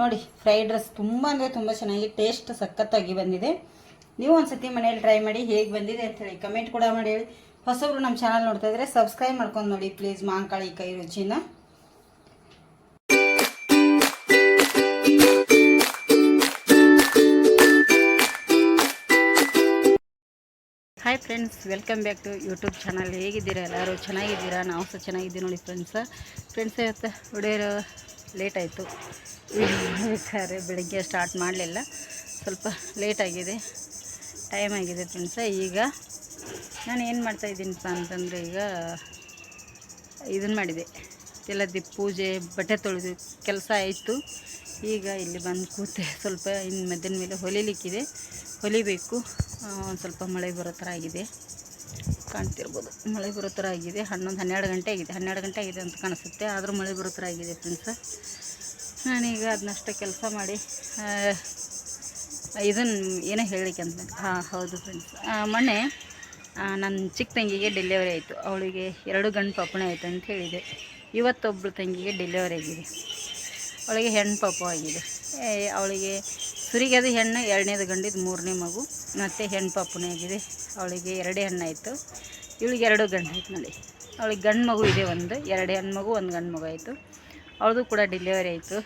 ನೋಡಿ fried rice ತುಂಬ ಅಂದರೆ ತುಂಬ ಚೆನ್ನಾಗಿ ಟೇಸ್ಟ್ ಸಖತ್ತಾಗಿ ಬಂದಿದೆ. ನೀವು ಒಂದ್ಸತಿ ಮನೇಲಿ ಟ್ರೈ ಮಾಡಿ ಹೇಗೆ ಬಂದಿದೆ ಅಂತ ಹೇಳಿ ಕಮೆಂಟ್ ಕೂಡ ಮಾಡಿ ಹೇಳಿ. ಹೊಸಬ್ರು ನಮ್ಮ ಚಾನಲ್ ನೋಡ್ತಾ ಇದ್ರೆ ಸಬ್ಸ್ಕ್ರೈಬ್ ಮಾಡ್ಕೊಂಡು ನೋಡಿ ಪ್ಲೀಸ್ ಮಾಂಕಾಳಿ ಕೈ ರುಚಿನ. Hi friends welcome back to YouTube channel ಹೇಗಿದ್ದೀರಾ ಎಲ್ಲರೂ? ಚೆನ್ನಾಗಿದ್ದೀರಾ? ನಾವು ಸಹ ಚೆನ್ನಾಗಿದ್ದೀವಿ ನೋಡಿ ಫ್ರೆಂಡ್ಸ ಫ್ರೆಂಡ್ಸ್ ಇವತ್ತು ಹೊಡೆಯೋರು ಲೇಟ್ ಆಯಿತು ಬೇಕಾದ್ರೆ ಬೆಳಗ್ಗೆ ಸ್ಟಾರ್ಟ್ ಮಾಡಲಿಲ್ಲ. ಸ್ವಲ್ಪ ಲೇಟ್ ಆಗಿದೆ. ಟೈಮ್ ಆಗಿದೆ ಫ್ರೆಂಡ್ಸ ಈಗ ನಾನು ಏನು ಮಾಡ್ತಾಯಿದ್ದೀನಪ್ಪ ಅಂತಂದರೆ ಈಗ ಇದನ್ನು ಮಾಡಿದೆ. ಎಲ್ಲದಿ ಪೂಜೆ, ಬಟ್ಟೆ ತೊಳೆದು ಕೆಲಸ ಆಯಿತು. ಈಗ ಇಲ್ಲಿ ಬಂದು ಕೂತೆ ಸ್ವಲ್ಪ ಇನ್ನು ಮಧ್ಯಾಹ್ನ ಮೇಲೆ ಹೊಲಿಲಿಕ್ಕಿದೆ. ಹೊಲಿಬೇಕು. ಸ್ವಲ್ಪ ಮಳೆ ಬರೋ ಥರ ಆಗಿದೆ. ಕಾಣ್ತಿರ್ಬೋದು. ಮಳೆ ಬರೋ ಆಗಿದೆ. ಹನ್ನೊಂದು ಹನ್ನೆರಡು ಗಂಟೆ ಆಗಿದೆ. ಹನ್ನೆರಡು ಗಂಟೆ ಆಗಿದೆ ಅಂತ ಕಾಣಿಸುತ್ತೆ. ಆದರೂ ಮಳೆ ಬರೋ ಆಗಿದೆ ಫ್ರೆಂಡ್ಸ ನಾನೀಗ ಅದನ್ನಷ್ಟೇ ಕೆಲಸ ಮಾಡಿ ಇದನ್ನು ಏನೋ ಹೇಳಲಿಕ್ಕೆ ಅಂತ. ಹಾಂ ಹೌದು ಫ್ರೆಂಡ್ಸ್ ಮೊನ್ನೆ ನನ್ನ ಚಿಕ್ಕ ತಂಗಿಗೆ ಡೆಲಿವರಿ ಆಯಿತು. ಅವಳಿಗೆ ಎರಡು ಗಂಡು ಪಾಪಣೆ ಆಯಿತು ಅಂತ ಹೇಳಿದೆ. ಇವತ್ತೊಬ್ಬಳು ತಂಗಿಗೆ ಡೆಲಿವರಿ ಆಗಿದೆ. ಅವಳಿಗೆ ಹೆಣ್ಣು ಪಾಪು ಆಗಿದೆ. ಏ, ಅವಳಿಗೆ ಸುರಿಗದು ಹೆಣ್ಣು, ಎರಡನೇದು ಗಂಡಿದ್ದು ಮೂರನೇ ಮಗು, ಮತ್ತು ಹೆಣ್ಣು ಪಾಪುನೇ ಆಗಿದೆ. ಅವಳಿಗೆ ಎರಡೇ ಹೆಣ್ಣಾಯಿತು ಇವಳಿಗೆ ಎರಡು ಗಂಡು ಆಯ್ತು ನೋಡಿ. ಅವಳಿಗೆ ಗಂಡು ಮಗು ಇದೆ ಒಂದು, ಎರಡು ಹೆಣ್ಣು ಮಗು, ಒಂದು ಗಂಡು ಮಗು ಆಯಿತು. ಅವಳದು ಕೂಡ ಡೆಲಿವರಿ ಆಯಿತು.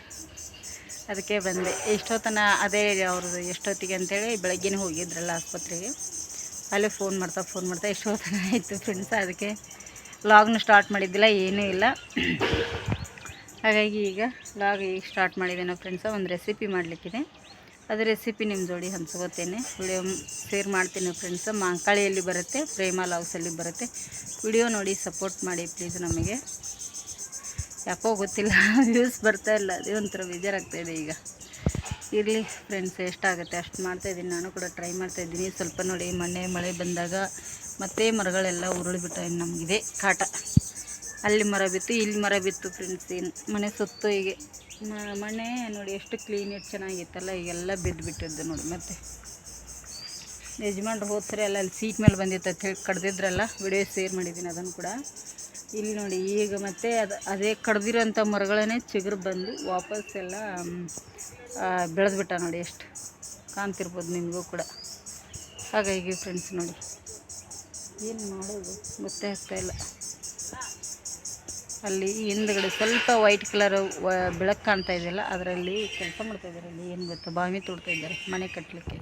ಅದಕ್ಕೆ ಬಂದೆ. ಎಷ್ಟೊತ್ತನ ಅದೇ ಅವ್ರದ್ದು ಎಷ್ಟೊತ್ತಿಗೆ ಅಂತೇಳಿ ಬೆಳಗ್ಗೆನೇ ಹೋಗಿದ್ರಲ್ಲ ಆಸ್ಪತ್ರೆಗೆ. ಅಲ್ಲೇ ಫೋನ್ ಮಾಡ್ತಾ ಫೋನ್ ಮಾಡ್ತಾ ಎಷ್ಟೊತ್ತನ ಆಯಿತು ಫ್ರೆಂಡ್ಸ್ ಅದಕ್ಕೆ ಲಾಗ್ನು ಸ್ಟಾರ್ಟ್ ಮಾಡಿದ್ದಿಲ್ಲ, ಏನೂ ಇಲ್ಲ. ಹಾಗಾಗಿ ಈಗ ಲಾಗ್ ಈಗ ಸ್ಟಾರ್ಟ್ ಮಾಡಿದ್ದೇನೋ ಫ್ರೆಂಡ್ಸ ಒಂದು ರೆಸಿಪಿ ಮಾಡಲಿಕ್ಕಿದೆ. ಅದು ರೆಸಿಪಿ ನಿಮ್ಮ ಜೋಡಿ ಹಂಚ್ಕೋತೇನೆ. ವಿಡಿಯೋ ಶೇರ್ ಮಾಡ್ತೀನಿ ಫ್ರೆಂಡ್ಸ್ ಮಾಂಕಾಳಿಯಲ್ಲಿ ಬರುತ್ತೆ, ಪ್ರೇಮ ಲೌಸಲ್ಲಿ ಬರುತ್ತೆ. ವಿಡಿಯೋ ನೋಡಿ ಸಪೋರ್ಟ್ ಮಾಡಿ ಪ್ಲೀಸ್ ನಮಗೆ. ಯಾಕೋ ಗೊತ್ತಿಲ್ಲ ವ್ಯೂಸ್ ಬರ್ತಾ ಇಲ್ಲ, ಅದೇ ಒಂಥರ ಬೇಜಾರಾಗ್ತಾಯಿದೆ ಈಗ. ಇರಲಿ ಫ್ರೆಂಡ್ಸ್ ಎಷ್ಟಾಗುತ್ತೆ? ಅಷ್ಟು ಮಾಡ್ತಾಯಿದ್ದೀನಿ ನಾನು ಕೂಡ ಟ್ರೈ ಮಾಡ್ತಾಯಿದ್ದೀನಿ ಸ್ವಲ್ಪ ನೋಡಿ ಮೊನ್ನೆ ಮಳೆ ಬಂದಾಗ ಮತ್ತೆ ಮರಗಳೆಲ್ಲ ಉರುಳಿಬಿಟ್ಟ ನಮಗಿದೆ ಕಾಟ. ಅಲ್ಲಿ ಮರ ಬಿತ್ತು, ಇಲ್ಲಿ ಮರ ಬಿತ್ತು ಫ್ರೆಂಡ್ಸ್ ಏನು, ಮನೆ ಸುತ್ತು ಹೀಗೆ. ಮನೆ ನೋಡಿ ಎಷ್ಟು ಕ್ಲೀನ್ ಇಟ್ಟು ಚೆನ್ನಾಗಿತ್ತಲ್ಲ, ಈಗೆಲ್ಲ ಬಿದ್ದು ಬಿಟ್ಟಿದ್ದು ನೋಡಿ ಮತ್ತೆ. ಯಜಮಾನ್ರು ಹೋದ ಸರಿ ಎಲ್ಲ ಅಲ್ಲಿ ಸೀಟ್ ಮೇಲೆ ಬಂದಿತ್ತು ಅಂತ ಹೇಳಿ ಕಡ್ದಿದ್ರಲ್ಲ ವಿಡಿಯೋ ಶೇರ್ ಮಾಡಿದ್ದೀನಿ ಅದನ್ನು ಕೂಡ. ಇಲ್ಲಿ ನೋಡಿ ಈಗ ಮತ್ತೆ ಅದು, ಅದೇ ಕಡ್ದಿರೋಂಥ ಮರಗಳನ್ನೇ ಚಿಗುರು ಬಂದು ವಾಪಸ್ ಎಲ್ಲ ಬೆಳೆದ್ಬಿಟ್ಟ ನೋಡಿ ಎಷ್ಟು. ಕಾಣ್ತಿರ್ಬೋದು ನಿಮಗೂ ಕೂಡ. ಹಾಗಾಗಿ ಫ್ರೆಂಡ್ಸ್ ನೋಡಿ, ಏನು ಮಾಡೋದು? ಗೊತ್ತೇ ಆಗ್ತಾಯಿಲ್ಲ ಅಲ್ಲಿ ಹಿಂದ್ಗಡೆ ಸ್ವಲ್ಪ ವೈಟ್ ಕಲರ್ ಬೆಳಕು ಕಾಣ್ತಾ ಇದೆಯಲ್ಲ ಅದರಲ್ಲಿ ಕೆಲಸ ಮಾಡ್ತಾ ಇದ್ದಾರೆ ಅಲ್ಲಿ ಏನು ಗೊತ್ತಾ? ಬಾವಿ ತೋಡ್ತಾ ಇದ್ದಾರೆ, ಮನೆ ಕಟ್ಟಲಿಕ್ಕೆ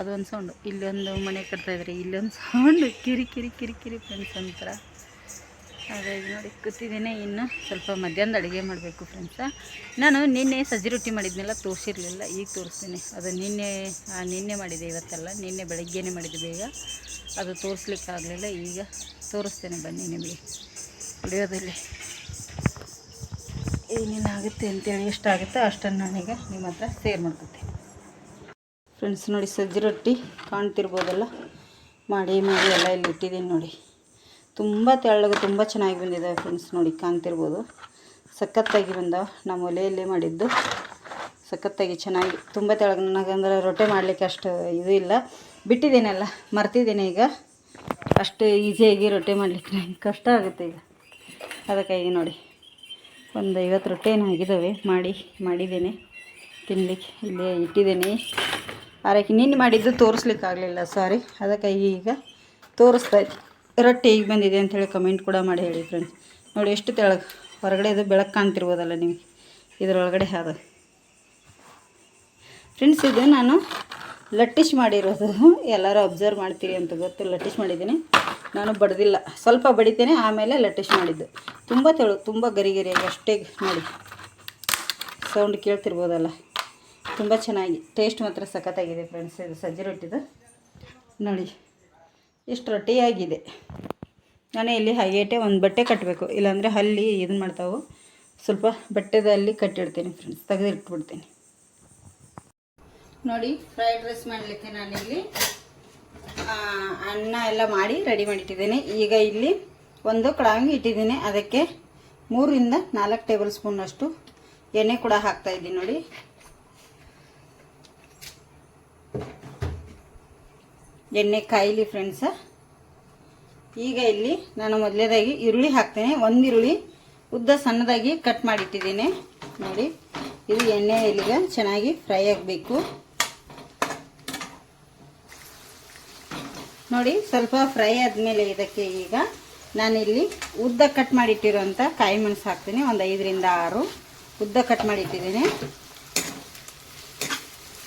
ಅದೊಂದು ಸೌಂಡು ಇಲ್ಲೊಂದು ಮನೆ ಕಟ್ತಾ ಇದ್ದಾರೆ, ಇಲ್ಲೊಂದು ಸೌಂಡು ಕಿರಿ ಕಿರಿ ಕಿರಿ ಕಿರಿ ಫ್ರೆಂಡ್ಸ್ ಅಂತಾರೆ ಹಾಗಾಗಿ ನೋಡಿ, ಕೂತಿದ್ದೀನಿ ಇನ್ನು ಸ್ವಲ್ಪ ಮಧ್ಯಾಹ್ನದ ಅಡುಗೆ ಮಾಡಬೇಕು ಫ್ರೆಂಡ್ಸ. ನಾನು ನಿನ್ನೆ ಸಜ್ಜಿ ರೊಟ್ಟಿ ಮಾಡಿದ್ನೆಲ್ಲ, ತೋರಿಸಿರಲಿಲ್ಲ, ಈಗ ತೋರಿಸ್ತೀನಿ. ಅದು ನಿನ್ನೆ ನಿನ್ನೆ ಮಾಡಿದೆ ಇವತ್ತೆಲ್ಲ, ನಿನ್ನೆ ಬೆಳಗ್ಗೆನೇ ಮಾಡಿದೆ ಬೇಗ. ಅದು ತೋರಿಸ್ಲಿಕ್ಕೆ ಆಗಲಿಲ್ಲ ಈಗ ತೋರಿಸ್ತೇನೆ ಬನ್ನಿ ನಿಮಗೆ. ವಿಡಿಯೋದಲ್ಲಿ ಏನೇನು ಆಗುತ್ತೆ ಅಂತೇಳಿ ಎಷ್ಟಾಗುತ್ತೋ ಅಷ್ಟನ್ನು ನಾನೀಗ ನಿಮ್ಮ ಹತ್ರ ಸೇರ್ ಮಾಡ್ಕೊತೀನಿ. ಫ್ರೆಂಡ್ಸ್ ನೋಡಿ ಸಜ್ಜಿ ರೊಟ್ಟಿ ಕಾಣ್ತಿರ್ಬೋದಲ್ಲ? ಮಾಡಿ ಮಾಡಿ ಎಲ್ಲ ಇಲ್ಲಿ ಇಟ್ಟಿದ್ದೀನಿ ನೋಡಿ. ತುಂಬ ತೆಳ್ಳಗೆ ತುಂಬ ಚೆನ್ನಾಗಿ ಬಂದಿದ್ದಾವೆ ಫ್ರೆಂಡ್ಸ್ ನೋಡಿ, ಕಾಣ್ತಿರ್ಬೋದು. ಸಖತ್ತಾಗಿ ಬಂದಾವೆ. ನಮ್ಮ ಒಲೆಯಲ್ಲೇ ಮಾಡಿದ್ದು. ಸಖತ್ತಾಗಿ ಚೆನ್ನಾಗಿ, ತುಂಬ ತೆಳಗೆ ನನಗಂದ್ರೆ ರೊಟ್ಟೆ ಮಾಡಲಿಕ್ಕೆ ಅಷ್ಟು ಇದು ಇಲ್ಲ. ಬಿಟ್ಟಿದ್ದೀನಲ್ಲ, ಮರ್ತಿದ್ದೀನಿ ಈಗ. ಅಷ್ಟು ಈಸಿಯಾಗಿ ರೊಟ್ಟೆ ಮಾಡಲಿಕ್ಕೆ ನಂಗೆ ಕಷ್ಟ ಆಗುತ್ತೆ ಈಗ. ಅದಕ್ಕಾಗಿ ನೋಡಿ. ಒಂದು ಐವತ್ತು ರೊಟ್ಟಿ ಏನೋ ಆಗಿದ್ದಾವೆ. ಮಾಡಿ, ಮಾಡಿದ್ದೇನೆ. ತಿನ್ನಲಿಕ್ಕೆ ಇಲ್ಲೇ ಇಟ್ಟಿದ್ದೀನಿ. ಆರಕ್ಕೆ ನಿನ್ನೆ ಮಾಡಿದ್ದು ತೋರಿಸ್ಲಿಕ್ಕೆ ಆಗಲಿಲ್ಲ ಸಾರಿ ಅದಕ್ಕಾಗಿ ಈಗ ತೋರಿಸ್ತಾ ರೊಟ್ಟಿ ಈಗ ಬಂದಿದೆ ಅಂಥೇಳಿ ಕಮೆಂಟ್ ಕೂಡ ಮಾಡಿ ಹೇಳಿ ಫ್ರೆಂಡ್ಸ್ ನೋಡಿ, ಎಷ್ಟು ತೆಳಗೆ, ಹೊರಗಡೆ ಇದು ಬೆಳಕು ಕಾಣ್ತಿರ್ಬೋದಲ್ಲ ನಿಮಗೆ. ಇದರೊಳಗಡೆ ಅದು. ಫ್ರೆಂಡ್ಸ್ ಇದು ನಾನು ಲಟ್ಟಿಶ್ ಮಾಡಿರೋದು. ಎಲ್ಲರೂ ಅಬ್ಸರ್ವ್ ಮಾಡ್ತೀರಿ ಅಂತ ಗೊತ್ತು, ಲಟ್ಟಿಶ್ ಮಾಡಿದ್ದೀನಿ. ನಾನು ಬಡ್ದಿಲ್ಲ. ಸ್ವಲ್ಪ ಬಡಿತೇನೆ, ಆಮೇಲೆ ಲಟ್ಟಿಸ್ ಮಾಡಿದ್ದು. ತುಂಬ ತೆಳು, ತುಂಬ ಗರಿ ಗರಿಯಾಗಿ ಅಷ್ಟೇ ನೋಡಿ ಸೌಂಡ್ ಕೇಳ್ತಿರ್ಬೋದಲ್ಲ. ತುಂಬ ಚೆನ್ನಾಗಿ ಟೇಸ್ಟ್ ಮಾತ್ರ ಸಖತ್ತಾಗಿದೆ ಫ್ರೆಂಡ್ಸ್ ಇದು ಸಜ್ಜೆ ರೊಟ್ಟಿದು. ನೋಡಿ, ಎಷ್ಟು ರೊಟ್ಟಿಯಾಗಿದೆ. ನಾನು ಇಲ್ಲಿ ಹೈಗೇಟೆ ಒಂದು ಬಟ್ಟೆ ಕಟ್ಟಬೇಕು ಇಲ್ಲಾಂದರೆ ಅಲ್ಲಿ ಇದನ್ನು ಮಾಡ್ತಾವೆ. ಸ್ವಲ್ಪ ಬಟ್ಟೆದಲ್ಲಿ ಕಟ್ಟಿಡ್ತೀನಿ ಫ್ರೆಂಡ್ಸ್ ತೆಗೆದಿಟ್ಬಿಡ್ತೀನಿ. ನೋಡಿ ಫ್ರೈಡ್ ರೈಸ್ ಮಾಡಲಿಕ್ಕೆ ನಾನಿಲ್ಲಿ ಅನ್ನ ಎಲ್ಲ ಮಾಡಿ ರೆಡಿ ಮಾಡಿಟ್ಟಿದ್ದೀನಿ. ಈಗ ಇಲ್ಲಿ ಒಂದು ಕಡಾಯಿ ಇಟ್ಟಿದ್ದೀನಿ. ಅದಕ್ಕೆ ಮೂರಿಂದ ನಾಲ್ಕು ಟೇಬಲ್ ಸ್ಪೂನಷ್ಟು ಎಣ್ಣೆ ಕೂಡ ಹಾಕ್ತಾ ಇದ್ದೀನಿ ನೋಡಿ. ಎಣ್ಣೆ ಕಾಯಿಲಿ ಫ್ರೆಂಡ್ಸ ಈಗ ಇಲ್ಲಿ ನಾನು ಮೊದಲೇದಾಗಿ ಈರುಳ್ಳಿ ಹಾಕ್ತೇನೆ. ಒಂದು ಈರುಳ್ಳಿ ಉದ್ದ ಸಣ್ಣದಾಗಿ ಕಟ್ ಮಾಡಿಟ್ಟಿದ್ದೀನಿ. ನೋಡಿ, ಇದು ಎಣ್ಣೆಯಲ್ಲಿಗ ಚೆನ್ನಾಗಿ ಫ್ರೈ ಆಗಬೇಕು. ನೋಡಿ, ಸ್ವಲ್ಪ ಫ್ರೈ ಆದಮೇಲೆ ಇದಕ್ಕೆ ಈಗ ನಾನಿಲ್ಲಿ ಉದ್ದ ಕಟ್ ಮಾಡಿಟ್ಟಿರೋಂಥ ಕಾಯಿ ಮೆಣಸು ಹಾಕ್ತೀನಿ. ಒಂದು ಐದರಿಂದ ಆರು ಉದ್ದ ಕಟ್ ಮಾಡಿಟ್ಟಿದ್ದೀನಿ.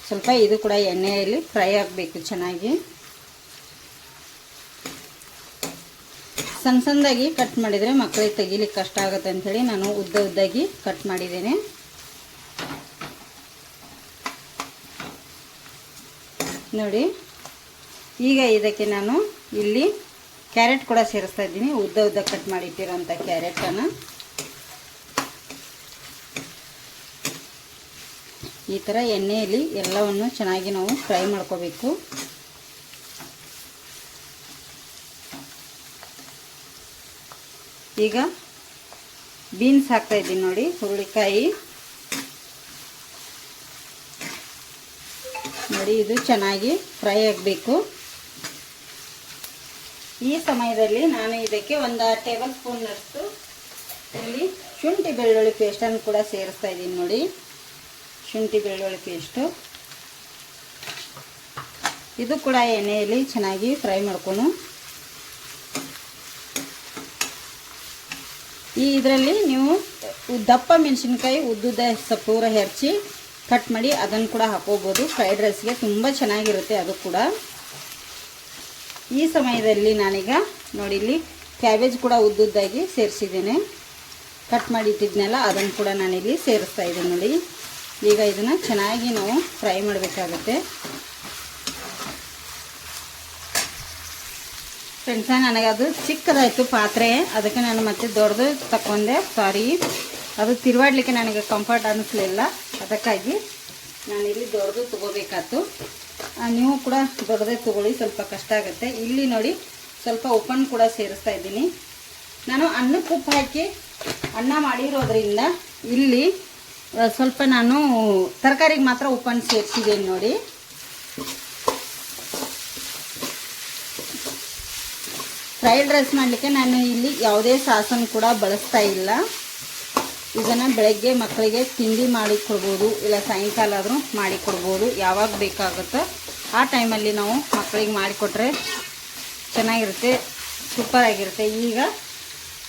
ಸ್ವಲ್ಪ ಇದು ಕೂಡ ಎಣ್ಣೆಯಲ್ಲಿ ಫ್ರೈ ಆಗಬೇಕು ಚೆನ್ನಾಗಿ. ಸಣ್ಣ ಸಣ್ಣದಾಗಿ ಕಟ್ ಮಾಡಿದರೆ ಮಕ್ಕಳಿಗೆ ತೆಗಿಲಿಕ್ಕೆ ಕಷ್ಟ ಆಗುತ್ತೆ ಅಂಥೇಳಿ ನಾನು ಉದ್ದ ಉದ್ದಾಗಿ ಕಟ್ ಮಾಡಿದ್ದೇನೆ. ನೋಡಿ ಈಗ ಇದಕ್ಕೆ ನಾನು ಇಲ್ಲಿ ಕ್ಯಾರೆಟ್ ಕೂಡ ಸೇರಿಸ್ತಾ ಇದ್ದೀನಿ. ಉದ್ದ ಉದ್ದ ಕಟ್ ಮಾಡಿಟ್ಟಿರೋಂಥ ಕ್ಯಾರೆಟನ್ನು ಈ ಥರ ಎಣ್ಣೆಯಲ್ಲಿ ಎಲ್ಲವನ್ನು ಚೆನ್ನಾಗಿ ನಾವು ಫ್ರೈ ಮಾಡ್ಕೋಬೇಕು. ಈಗ ಬೀನ್ಸ್ ಹಾಕ್ತಾ ಇದ್ದೀನಿ ನೋಡಿ, ಹುರುಳಿಕಾಯಿ. ನೋಡಿ, ಇದು ಚೆನ್ನಾಗಿ ಫ್ರೈ ಆಗಬೇಕು. ಈ ಸಮಯದಲ್ಲಿ ನಾನು ಇದಕ್ಕೆ ಒಂದು ಟೇಬಲ್ ಸ್ಪೂನ್ನಷ್ಟು ಇಲ್ಲಿ ಶುಂಠಿ ಬೆಳ್ಳುಳ್ಳಿ ಪೇಸ್ಟನ್ನು ಕೂಡ ಸೇರಿಸ್ತಾ ಇದ್ದೀನಿ ನೋಡಿ. ಶುಂಠಿ ಬೆಳ್ಳುಳ್ಳಿ ಪೇಸ್ಟು ಇದು ಕೂಡ ಎಣ್ಣೆಯಲ್ಲಿ ಚೆನ್ನಾಗಿ ಫ್ರೈ ಮಾಡ್ಕೊಂಡು ಈ ಇದರಲ್ಲಿ ನೀವು ದಪ್ಪ ಮೆಣಸಿನ್ಕಾಯಿ ಉದ್ದುದ ಸಪೂರ ಹೆರ್ಚಿ ಕಟ್ ಮಾಡಿ ಅದನ್ನು ಕೂಡ ಹಾಕೋಬೋದು ಫ್ರೈಡ್ ರೈಸ್ಗೆ ತುಂಬ ಚೆನ್ನಾಗಿರುತ್ತೆ ಅದು ಕೂಡ. ಈ ಸಮಯದಲ್ಲಿ ನಾನೀಗ ನೋಡಿ ಇಲ್ಲಿ ಕ್ಯಾಬೇಜ್ ಕೂಡ ಉದ್ದುದ್ದಾಗಿ ಸೇರಿಸಿದ್ದೇನೆ. ಕಟ್ ಮಾಡಿ ಇಟ್ಟಿದ್ನೆಲ್ಲ ಅದನ್ನು ಕೂಡ ನಾನಿಲ್ಲಿ ಸೇರಿಸ್ತಾ ಇದ್ದೀನಿ ನೋಡಿ. ಈಗ ಇದನ್ನು ಚೆನ್ನಾಗಿ ನಾವು ಫ್ರೈ ಮಾಡಬೇಕಾಗುತ್ತೆ. ಫ್ರೆಂಡ್ಸ, ನನಗದು ಚಿಕ್ಕದಾಯಿತು ಪಾತ್ರೆ. ಅದಕ್ಕೆ ನಾನು ಮತ್ತೆ ದೊಡ್ಡದು ತಗೊಂಡೆ ಸಾರಿ. ಅದು ತಿರುವಾಡಲಿಕ್ಕೆ ನನಗೆ ಕಂಫರ್ಟ್ ಅನ್ನಿಸ್ಲಿಲ್ಲ. ಅದಕ್ಕಾಗಿ ನಾನಿಲ್ಲಿ ದೊಡ್ಡದು ತೊಗೋಬೇಕಾಯ್ತು. ನೀವು ಕೂಡ ದೊಡ್ಡದೇ ತೊಗೊಳ್ಳಿ, ಸ್ವಲ್ಪ ಕಷ್ಟ ಆಗುತ್ತೆ. ಇಲ್ಲಿ ನೋಡಿ, ಸ್ವಲ್ಪ ಉಪ್ಪನ್ನು ಕೂಡ ಸೇರಿಸ್ತಾ ಇದ್ದೀನಿ. ನಾನು ಅನ್ನಕ್ಕೆ ಉಪ್ಪು ಹಾಕಿ ಅನ್ನ ಮಾಡಿರೋದ್ರಿಂದ ಇಲ್ಲಿ ಸ್ವಲ್ಪ ನಾನು ತರಕಾರಿಗೆ ಮಾತ್ರ ಉಪ್ಪನ್ನು ಸೇರಿಸಿದ್ದೀನಿ ನೋಡಿ. ಫ್ರೈಡ್ ರೈಸ್ ಮಾಡಲಿಕ್ಕೆ ನಾನು ಇಲ್ಲಿ ಯಾವುದೇ ಸಾಸನ್ನು ಕೂಡ ಬಳಸ್ತಾ ಇಲ್ಲ. ಇದನ್ನು ಬೆಳಗ್ಗೆ ಮಕ್ಕಳಿಗೆ ತಿಂಡಿ ಮಾಡಿ ಕೊಡ್ಬೋದು, ಇಲ್ಲ ಸಾಯಂಕಾಲ ಆದರೂ ಮಾಡಿ ಕೊಡ್ಬೋದು, ಯಾವಾಗ ಬೇಕಾಗುತ್ತೋ. ಆ ಟೈಮಲ್ಲಿ ನಾವು ಮಕ್ಕಳಿಗೆ ಮಾಡಿಕೊಟ್ರೆ ಚೆನ್ನಾಗಿರುತ್ತೆ ಸೂಪರಾಗಿರುತ್ತೆ ಈಗ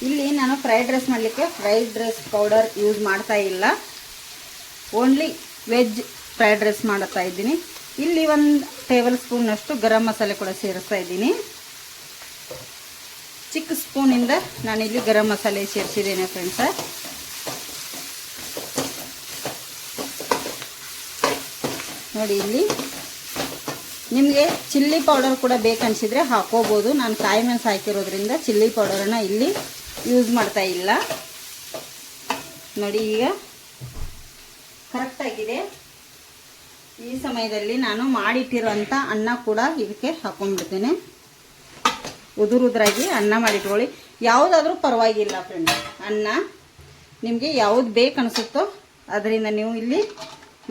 ಇಲ್ಲಿ ನಾನು ಫ್ರೈಡ್ ರೈಸ್ ಮಾಡಲಿಕ್ಕೆ ಫ್ರೈಡ್ ರೈಸ್ ಪೌಡರ್ ಯೂಸ್ ಮಾಡ್ತಾ ಇಲ್ಲ. ಓನ್ಲಿ ವೆಜ್ ಫ್ರೈಡ್ ರೈಸ್ ಮಾಡುತ್ತಾ ಇದ್ದೀನಿ. ಇಲ್ಲಿ ಒಂದು ಟೇಬಲ್ ಸ್ಪೂನಷ್ಟು ಗರಂ ಮಸಾಲೆ ಕೂಡ ಸೇರಿಸ್ತಾ ಇದ್ದೀನಿ. ಚಿಕ್ಕ ಸ್ಪೂನಿಂದ ನಾನಿಲ್ಲಿ ಗರಂ ಮಸಾಲೆ ಸೇರಿಸಿದ್ದೇನೆ ಫ್ರೆಂಡ್ಸ ನೋಡಿ ಇಲ್ಲಿ ನಿಮಗೆ ಚಿಲ್ಲಿ ಪೌಡರ್ ಕೂಡ ಬೇಕನ್ಸಿದ್ರೆ ಹಾಕೋಬೋದು. ನಾನು ಕಾಯಿ ಮೆಣಸು ಹಾಕಿರೋದ್ರಿಂದ ಚಿಲ್ಲಿ ಪೌಡರನ್ನು ಇಲ್ಲಿ ಯೂಸ್ ಮಾಡ್ತಾ ಇಲ್ಲ. ನೋಡಿ ಈಗ ಕರೆಕ್ಟಾಗಿದೆ. ಈ ಸಮಯದಲ್ಲಿ ನಾನು ಮಾಡಿಟ್ಟಿರೋಂಥ ಅನ್ನ ಕೂಡ ಇದಕ್ಕೆ ಹಾಕೊಂಡ್ಬಿಡ್ತೇನೆ. ಉದುರು ಉದುರಾಗಿ ಅನ್ನ ಮಾಡಿಟ್ಕೊಳ್ಳಿ. ಯಾವುದಾದ್ರೂ ಪರವಾಗಿಲ್ಲ ಫ್ರೆಂಡ್ ಅನ್ನ ನಿಮಗೆ ಯಾವುದು ಬೇಕು ಅನಿಸುತ್ತೋ ಅದರಿಂದ ನೀವು ಇಲ್ಲಿ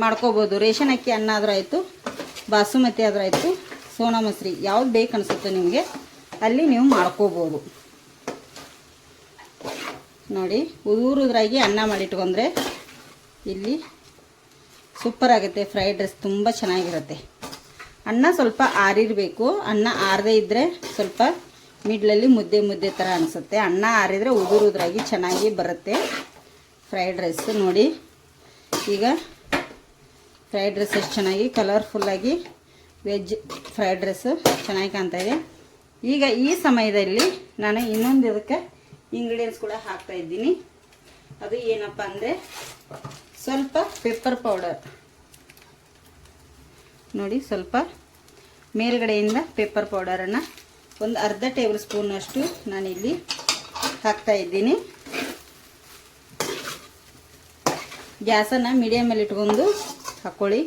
ಮಾಡ್ಕೋಬೋದು. ರೇಷನ್ ಅಕ್ಕಿ ಅನ್ನ ಆದರೂ ಆಯಿತು. ಬಾಸುಮತಿ ಆದ್ರೆ ಆಯಿತು, ಸೋನಾ ಮಸರಿ, ಯಾವ್ದು ಬೇಕು ಅನಿಸುತ್ತೋ ನಿಮಗೆ, ಅಲ್ಲಿ ನೀವು ಮಾಡ್ಕೋಬೋದು. ನೋಡಿ ಉದುರುದ್ರಾಗಿ ಅನ್ನ ಮಾಡಿಟ್ಕೊಂಡ್ರೆ ಇಲ್ಲಿ ಸೂಪರ್ ಆಗುತ್ತೆ ಫ್ರೈಡ್ ರೈಸ್ ತುಂಬ ಚೆನ್ನಾಗಿರುತ್ತೆ. ಅನ್ನ ಸ್ವಲ್ಪ ಆರಿರಬೇಕು, ಅನ್ನ ಆರದೇ ಇದ್ದರೆ ಸ್ವಲ್ಪ ಮಿಡ್ಲಲ್ಲಿ ಮುದ್ದೆ ಮುದ್ದೆ ಥರ ಅನಿಸುತ್ತೆ. ಅನ್ನ ಆರಿದರೆ ಉದುರುದ್ರಾಗಿ ಚೆನ್ನಾಗಿ ಬರುತ್ತೆ ಫ್ರೈಡ್ ರೈಸ್ ನೋಡಿ, ಈಗ ಫ್ರೈಡ್ ರೈಸ್ ಎಷ್ಟು ಚೆನ್ನಾಗಿ ಕಲರ್ಫುಲ್ಲಾಗಿ ವೆಜ್ ಫ್ರೈಡ್ ರೈಸು ಚೆನ್ನಾಗಿ ಕಾಣ್ತಾ ಇದೆ. ಈಗ ಈ ಸಮಯದಲ್ಲಿ ನಾನು ಇನ್ನೊಂದು ಇದಕ್ಕೆ ಇಂಗ್ರೀಡಿಯೆಂಟ್ಸ್ ಕೂಡ ಹಾಕ್ತಾ ಇದ್ದೀನಿ. ಅದು ಏನಪ್ಪ ಅಂದರೆ ಸ್ವಲ್ಪ ಪೆಪ್ಪರ್ ಪೌಡರ್ ನೋಡಿ ಸ್ವಲ್ಪ ಮೇಲ್ಗಡೆಯಿಂದ ಪೆಪ್ಪರ್ ಪೌಡರನ್ನು ಒಂದು ಅರ್ಧ ಟೇಬಲ್ ಸ್ಪೂನಷ್ಟು ನಾನಿಲ್ಲಿ ಹಾಕ್ತಾ ಇದ್ದೀನಿ. ಗ್ಯಾಸನ್ನು ಮೀಡಿಯಮಲ್ಲಿ ಇಟ್ಕೊಂಡು ಹಾಕ್ಕೊಳ್ಳಿ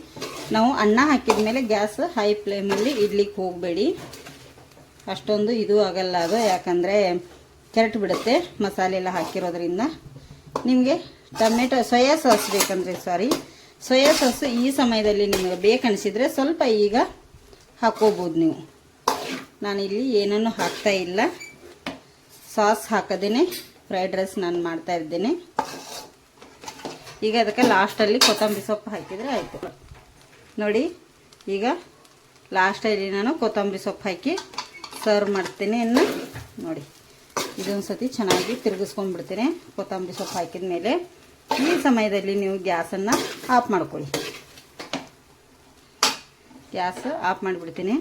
ನಾವು ಅನ್ನ ಹಾಕಿದ ಮೇಲೆ ಗ್ಯಾಸ್ ಹೈ ಫ್ಲೇಮಲ್ಲಿ ಇಡ್ಲಿಕ್ಕೆ ಹೋಗಬೇಡಿ. ಅಷ್ಟೊಂದು ಇದು ಆಗಲ್ಲ ಅದು, ಯಾಕಂದರೆ ಕೆರಟು ಬಿಡುತ್ತೆ ಮಸಾಲೆ ಎಲ್ಲ ಹಾಕಿರೋದ್ರಿಂದ. ನಿಮಗೆ ಟೊಮೆಟೊ, ಸೋಯಾ ಸಾಸ್ ಬೇಕಂದರೆ ಸಾರಿ ಸೋಯಾ ಸಾಸ್ ಈ ಸಮಯದಲ್ಲಿ ನಿಮಗೆ ಬೇಕನ್ನಿಸಿದರೆ ಸ್ವಲ್ಪ ಈಗ ಹಾಕೋಬೋದು ನೀವು. ನಾನಿಲ್ಲಿ ಏನನ್ನು ಹಾಕ್ತಾ ಇಲ್ಲ. ಸಾಸ್ ಹಾಕದೇನೆ ಫ್ರೈಡ್ ರೈಸ್ ನಾನು ಮಾಡ್ತಾ ಇದ್ದೇನೆ. ಈಗ ಅದಕ್ಕೆ ಲಾಸ್ಟಲ್ಲಿ ಕೊತ್ತಂಬರಿ ಸೊಪ್ಪು ಹಾಕಿದರೆ ಆಯಿತು. ನೋಡಿ, ಈಗ ಲಾಸ್ಟಲ್ಲಿ ನಾನು ಕೊತ್ತಂಬರಿ ಸೊಪ್ಪು ಹಾಕಿ ಸರ್ವ್ ಮಾಡ್ತೀನಿ. ಇನ್ನು ನೋಡಿ ಇದೊಂದು ಸತಿ ಚೆನ್ನಾಗಿ ತಿರುಗಿಸ್ಕೊಂಡ್ಬಿಡ್ತೀನಿ. ಕೊತ್ತಂಬರಿ ಸೊಪ್ಪು ಹಾಕಿದ ಮೇಲೆ ಈ ಸಮಯದಲ್ಲಿ ನೀವು ಗ್ಯಾಸನ್ನು ಆಫ್ ಮಾಡ್ಕೊಳ್ಳಿ. ಗ್ಯಾಸ್ ಆಫ್ ಮಾಡಿಬಿಡ್ತೀನಿ.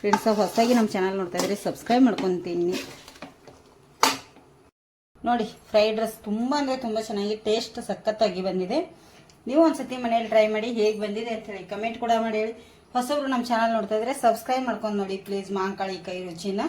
ಫ್ರೆಂಡ್ಸ್ ಹೊಸದಾಗಿ ನಮ್ಮ ಚಾನಲ್ ನೋಡ್ತಾ ಇದ್ರೆ ಸಬ್ಸ್ಕ್ರೈಬ್ ಮಾಡ್ಕೊತೀನಿ. ನೋಡಿ ಫ್ರೈಡ್ ರೈಸ್ ತುಂಬ ಅಂದರೆ ತುಂಬ ಚೆನ್ನಾಗಿ ಟೇಸ್ಟ್ ಸಖತ್ತಾಗಿ ಬಂದಿದೆ. ನೀವು ಒಂದ್ಸತಿ ಮನೇಲಿ ಟ್ರೈ ಮಾಡಿ ಹೇಗೆ ಬಂದಿದೆ ಅಂತ ಹೇಳಿ ಕಮೆಂಟ್ ಕೂಡ ಮಾಡಿ ಹೇಳಿ. ಹೊಸಬ್ರು ನಮ್ಮ ಚಾನಲ್ ನೋಡ್ತಾ ಇದ್ರೆ ಸಬ್ಸ್ಕ್ರೈಬ್ ಮಾಡ್ಕೊಂಡು ನೋಡಿ ಪ್ಲೀಸ್ ಮಾಂಕಾಳಿ ಕೈ ರುಚಿನ.